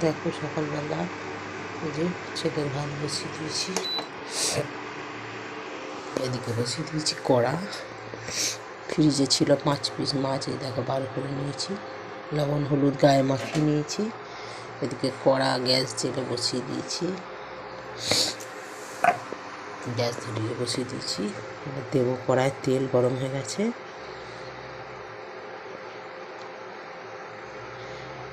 দেখো সকালবেলা যে ছেলের ভাত বসিয়ে দিয়েছি। এদিকে বসিয়ে দিয়েছি কড়া। ফ্রিজে ছিল পাঁচ পিস মাছ, এই দেখো বার করে নিয়েছি। লবণ, হলুদ, গায়ে মাখিয়ে নিয়েছি। এদিকে কড়া, গ্যাস জেলে বসিয়ে দিয়েছি। গ্যাস ধরিয়ে বসিয়ে দিয়েছি। দেবো কড়ায় তেল গরম হয়ে গেছে।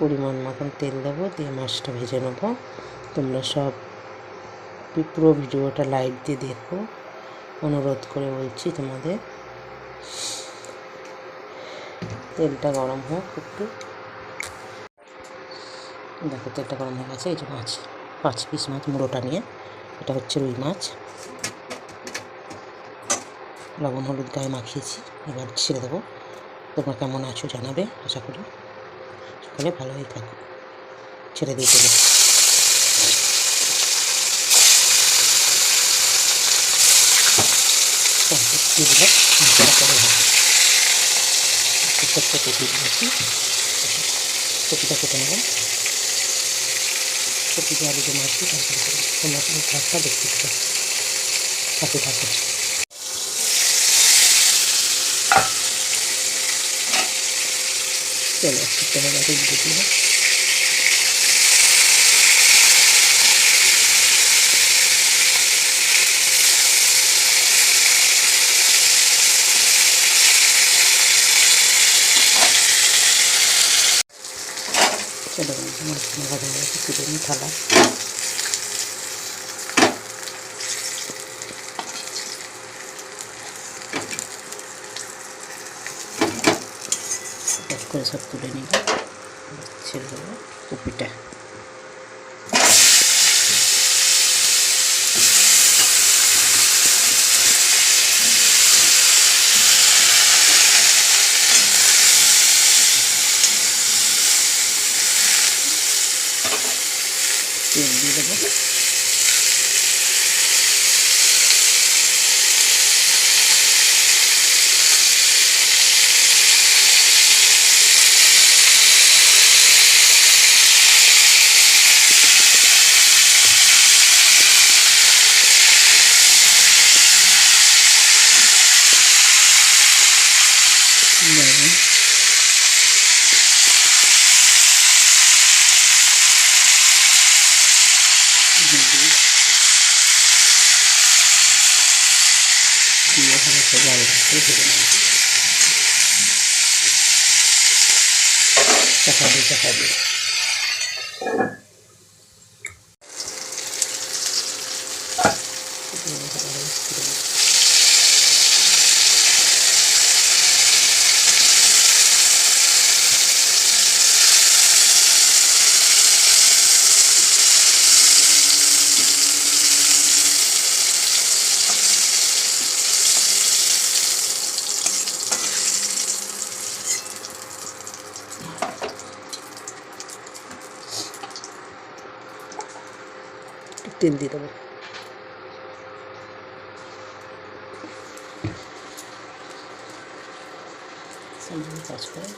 পরিমাণ মতন তেল দেবো, দিয়ে মাছটা ভেজে নেব। তোমরা সব পুরো ভিডিওটা লাইভ দিয়ে দেখো। অনুরোধ করে বলছি তোমাদের, তেলটা গরম হোক একটু। দেখো, তেলটা গরম হয়ে গেছে, এই যে মাছ, পাঁচ পিস মাছ, মুড়োটা নিয়ে। এটা হচ্ছে রুই মাছ। লবণ, হলুদ, গায়ে মাখিয়েছি। এবার ছেড়ে দেবো। তোমরা কেমন আছো জানাবে, আশা করি। সকলে ভালোই থাকো। ছেড়ে দিয়ে দিয়েছি কপিটা কেটে নেব কপি দিয়ে আলু করব তোমরা তুমি ভাতটা দেখতে সাথে থাকো চলো একটু হয়ে গেছে দিয়ে দিলে চলো মাছ ভাজা হয়ে গেছে তুলে নিই থালা সব তুলে নিলাম। ছেড়ে দেবো। কপিটা তেল দিয়ে দেবো লবণ দিয়ে দিই দিয়ে ভালো করে লাল করে ভেজে নেব চাপা চাপা দিয়ে দেবো। কাজ করে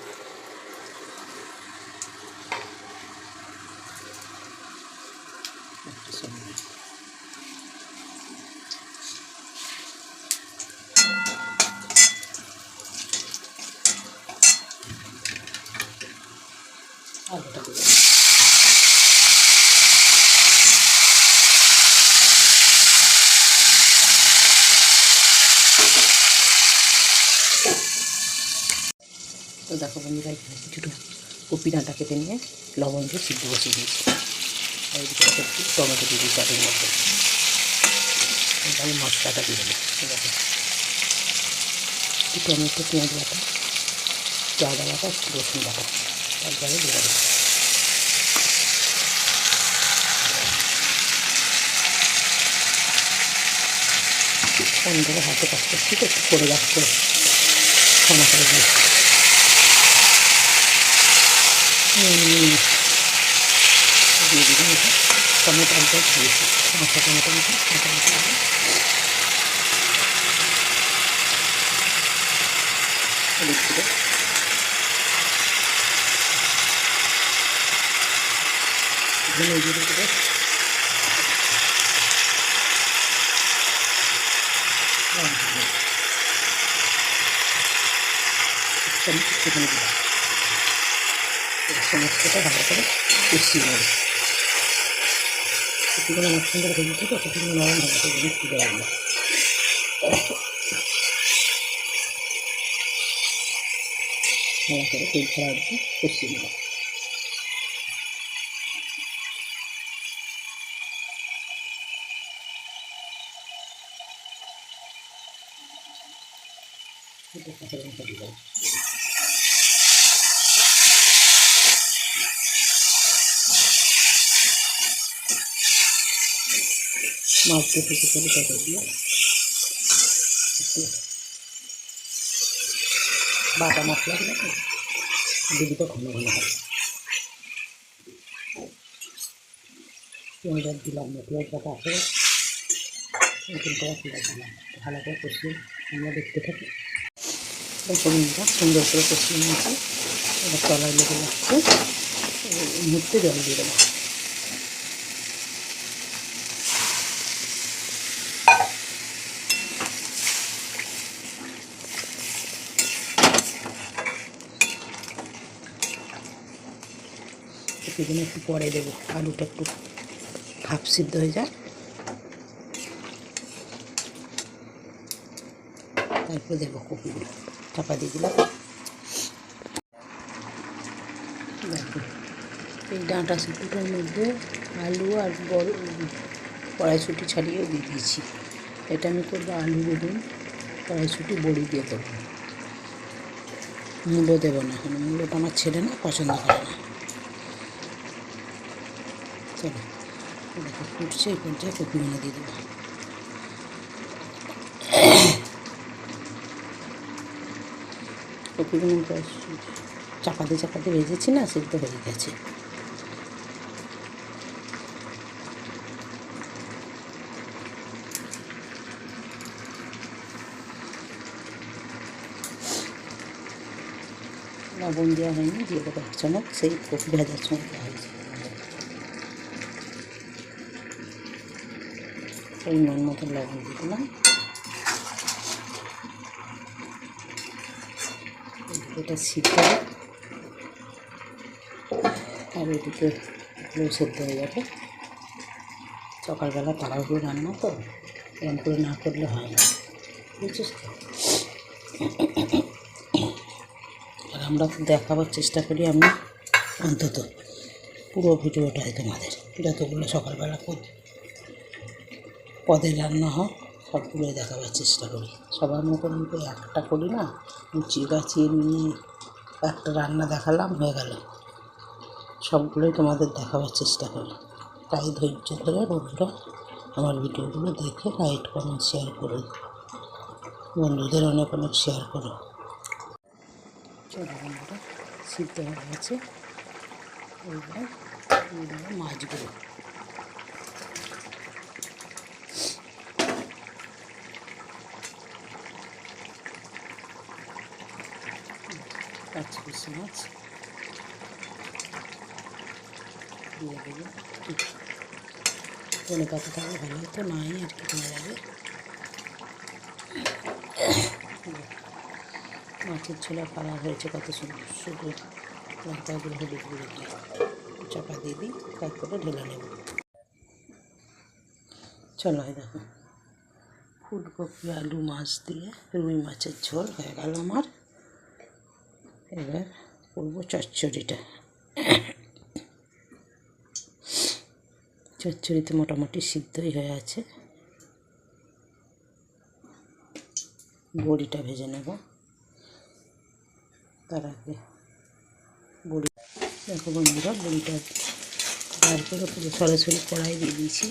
দেখো বন্ধুরা, এখানে কিছুটা কপি ডাঁটা কেটে নিয়ে লবণ দিয়ে সিদ্ধ বসিয়ে দিয়েছি। আর এদিকে একটা একটু টমেটো দিয়ে দিই তাদের মধ্যে আমি মশলাটা দিয়ে দেবো, ঠিক আছে? একটু টমেটো, পেঁয়াজ বাটা আদা বাটা, একটু রসুন বাটা তারপরে দিয়ে দেবো। ফোন ধরে হাতে কাজ করছি তো, একটু পড়ে যাচ্ছে। ক্ষমা করে দিই দিয়ে দিলাম এটা টমেটো অল্প একটু দিয়েছি কাঁচা টমেটো মতো কাঁচা টমেটো দিয়ে হলুদ গুঁড়ো ধনে জিরে দেবো লঙ্কা দেবো। এক চামচ একটুখানি দিলাম এবার সমস্তটা ভালো করে কষিয়ে নেব একটুখানি মাঝখান করে ভেজে দিতে একটুখানি নরম হবে সেই জন্য তুলে রাখব ভালো করে তেল ছাড়া একটু কষিয়ে নেব এটা কাঁচা লঙ্কা দিয়ে মাছ দিয়ে চলে তবে দিয়ে। বাটা দিতে ঘন ঘন হবে পেঁয়াজ দিলাম পেঁয়াজ বাটা নতুন করে পেঁয়াজ দিলাম। ভালো করে কষিয়ে আমরা দেখতে থাকি। পনিরটা সুন্দর করে কষিয়ে নিয়েছি। এবার তলায় লেগে যাচ্ছে। মুহূর্তে জল দিয়ে দেবো। সেজন্য একটু পরে দেবো। আলুটা একটু হাফ সিদ্ধ হয়ে যায় তারপর দেবো কপিগুলো, চাপা দিয়ে দিলাম। এই ডাঁটা সিদ্ধটার মধ্যে আলু আর বড় কড়াইশুটি ছাড়িয়েও দিয়ে দিয়েছি। এটা আমি করব আলু বেগুন কড়াইশুটি, বড়ি দিয়ে দেবো। মূলো দেবো না এখন মূলোটা আমার ছেলে না, পছন্দ করে না। চলো। দেখো ফুটছে এই পর্যায়ে কপিগুলো দিয়ে দেবো। কপিগুলো চাপাতে চাপাতে ভেজেছি না সেদ্ধ হয়ে গেছে। লবণ দেওয়া হয়নি দিয়ে দেবো এক চামচ সেই কপি ভাজার সময় দেওয়া হয়েছে। পরিমাণ মতো লবণ দিয়ে দিলাম। এটা সিদ্ধ। আর এদিকে এগুলো সেদ্ধ হয়ে যাবে। সকালবেলা তাড়াহুড়ো রান্না তো এরকম করে না করলে হয় না, বুঝছিস তো? আর আমরা দেখাবার চেষ্টা করি আমি অন্তত পুরো ভিডিওটাই তোমাদের, যতগুলো সকালবেলা পদ পদের রান্না হয় সবগুলোই দেখাবার চেষ্টা করি। সবার মতন তো একটা করি না লুচি গাছিয়ে নিয়ে একটা রান্না দেখালাম, হয়ে গেল। সবগুলোই তোমাদের দেখাবার চেষ্টা করি। তাই ধৈর্য ধরে বন্ধুরা আমার ভিডিওগুলো দেখে লাইক কমেন্ট শেয়ার করো। বন্ধুদের অনেক অনেক শেয়ার করো। চলো বন্ধুরা, সিদ্ধ হয়ে গেছে। মাছগুলো পিস মাছ দিয়ে দেবো ধনে পাতা থাকলে ভালো হতো নাই আর কি কমে যাবে মাছের ছোলা কালার হয়েছে কত সুন্দর শুধু লঙ্কা গুঁড়ো হলুদ গুঁড়ো দিয়ে চাপা দিয়ে দিই তারপরে ঢেলে নেব চলো এই দেখো ফুলকপি আলু মাছ দিয়ে রুই মাছের ঝোল হয়ে গেল আমার এবার করব চচ্চড়িটা। চচ্চড়িতে মোটামুটি সিদ্ধই হয়ে আছে। বড়িটা ভেজে নেব। তার আগে বড়ি দেখো বন্ধুরা, বড়িটা বার করে পুরো সরাসরি কড়াই দিয়ে দিয়েছি।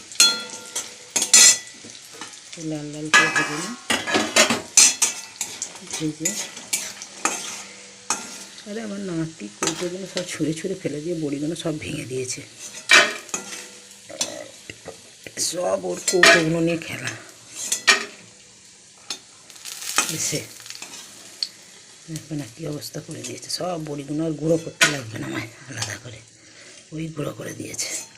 লাল লাল করে ভেজে নিই। ভেজে আরে আমার নাতি কৌটোগুলো সব ছুঁড়ে ছুঁড়ে ফেলে দিয়ে বড়িগুলো সব ভেঙে দিয়েছে। সব ওর কৌটোগুলো নিয়ে খেলা। এসে দেখবে অবস্থা করে দিয়েছে। সব বড়িগুলো আর গুঁড়ো করতে লাগবে না আমায়, আলাদা করে। ওই গুঁড়ো করে দিয়েছে।